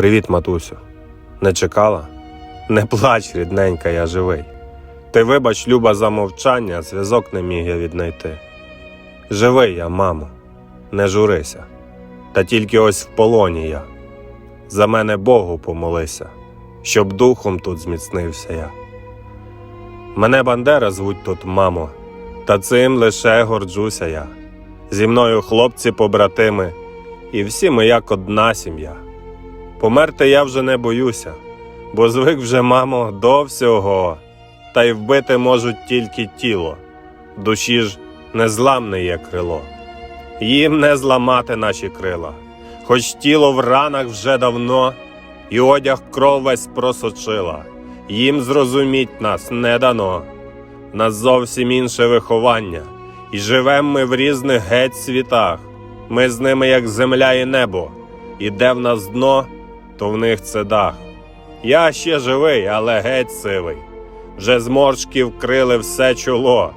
Привіт, матусю. Не чекала? Не плач, рідненька, я живий. Ти вибач, люба, за мовчання, зв'язок не міг я віднайти. Живий я, мамо, не журися, та тільки ось в полоні я. За мене Богу помолися, щоб духом тут зміцнився я. Мене Бандера звуть тут, мамо, та цим лише горджуся я. Зі мною хлопці побратими, і всі ми як одна сім'я. Померти я вже не боюся, бо звик вже, мамо, до всього, та й вбити можуть тільки тіло, душі ж незламне є крило. Їм не зламати наші крила, хоч тіло в ранах вже давно, і одяг кров весь просочила, їм зрозуміть нас не дано. Нас зовсім інше виховання, і живем ми в різних геть світах. Ми з ними, як земля і небо, і де в нас дно, то в них це дах. Я ще живий, але геть сивий. Вже зморшки вкрили все чоло,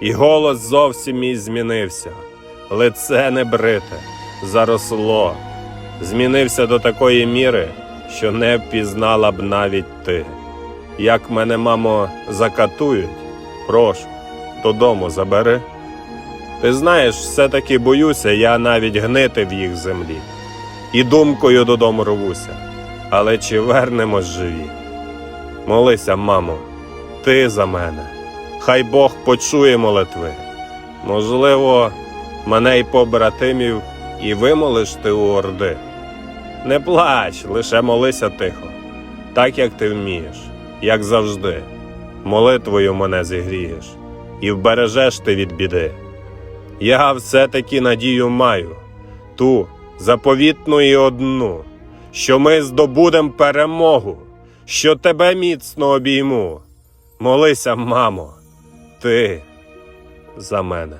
і голос зовсім мій змінився. Лице не брите, заросло. Змінився до такої міри, що не впізнала б навіть ти. Як мене, мамо, закатують, прошу, додому забери. Ти знаєш, все-таки боюся, я навіть гнити в їх землі. І думкою додому рвуся. Але чи вернемось живі? Молися, мамо, ти за мене. Хай Бог почує молитви. Можливо, мене й побратимів і вимолиш ти у орди. Не плач, лише молися тихо, так як ти вмієш, як завжди. Молитвою мене зігрієш і вбережеш ти від біди. Я все-таки надію маю, ту заповітну і одну, що ми здобудем перемогу, що тебе міцно обійму. Молися, мамо, ти за мене.